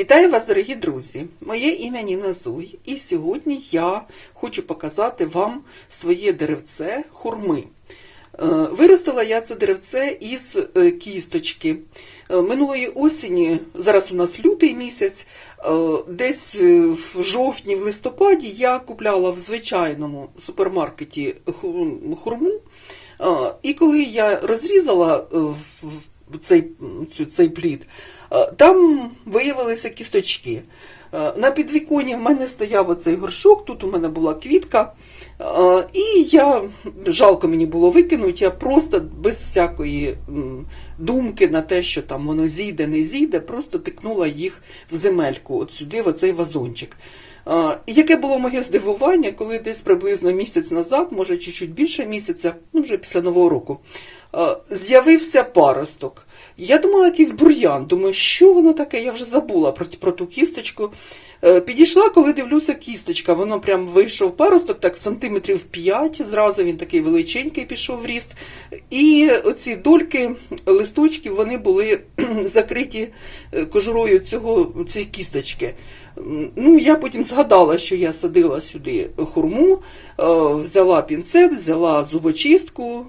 Вітаю вас, дорогі друзі! Моє ім'я Ніна Зуй, і сьогодні я хочу показати вам своє деревце хурми. Е, Виростила я це деревце із е, кісточки. Е, Минулої осені, зараз у нас лютий місяць, десь в жовтні, в листопаді я купляла в звичайному супермаркеті хурму. І коли я розрізала в цей, цей плід, е, там виявилися кісточки. На підвіконі в мене стояв оцей горшок, тут у мене була квітка. І я, жалко мені було викинути, я просто без всякої думки на те, що там воно зійде, не зійде, просто тикнула їх в земельку, от сюди, в оцей вазончик. Яке було моє здивування, коли десь приблизно місяць назад, може чуть-чуть більше місяця, ну вже після Нового року, з'явився паросток. Я думала, якийсь бур'ян. Думаю, що воно таке? Я вже забула про, про ту кісточку. Е, Підійшла, коли дивлюся, кісточка, воно прям вийшов паросток, так сантиметрів 5, зразу він такий величенький пішов в ріст. І оці дольки листочків вони були закриті е, кожурою цього, цієї кісточки. Ну, я потім згадала, що я садила сюди хурму, е, взяла пінцет, взяла зубочистку,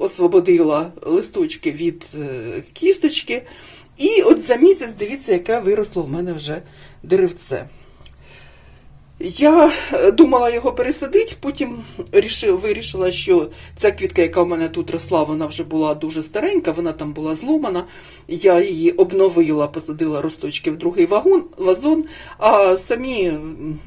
освободила листочки від кісточки. І от за місяць, дивіться, яке виросло в мене вже деревце. Я е, думала його пересадити, потім вирішила, що ця квітка, яка в мене тут росла, вона вже була дуже старенька, вона там була зломана. Я її обновила, посадила росточки в другий вагон, вазон, а самі,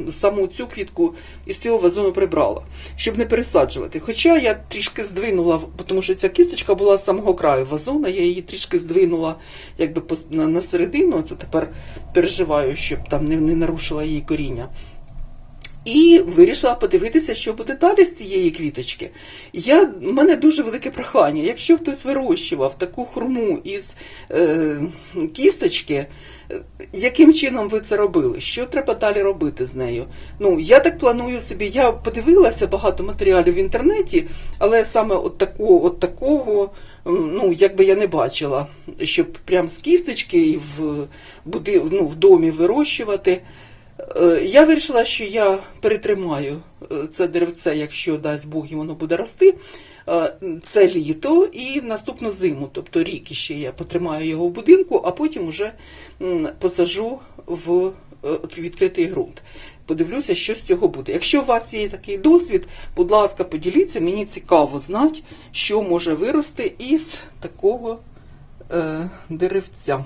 саму цю квітку із цього вазону прибрала, щоб не пересаджувати. Хоча я трішки здвинула, тому що ця кісточка була з самого краю вазона, я її трішки здвинула якби на, середину. Це тепер переживаю, щоб там не нарушила її коріння. І вирішила подивитися, що буде далі з цієї квіточки. Я, в мене дуже велике прохання. Якщо хтось вирощував таку хурму із е, кісточки, е, яким чином ви це робили? Що треба далі робити з нею? Ну, я так планую собі, я подивилася багато матеріалів в інтернеті, але саме от такого, от такого, ну, якби я не бачила, щоб прям з кісточки і в, ну, в домі вирощувати. Е, Я вирішила, що я перетримаю е, це деревце, якщо дасть Бог і воно буде рости. е, Це літо і наступну зиму, тобто рік іще я потримаю його в будинку, а потім вже посажу в відкритий ґрунт. Подивлюся, що з цього буде. Якщо у вас є такий досвід, будь ласка, поділіться, мені цікаво знати, що може вирости із такого е, деревця.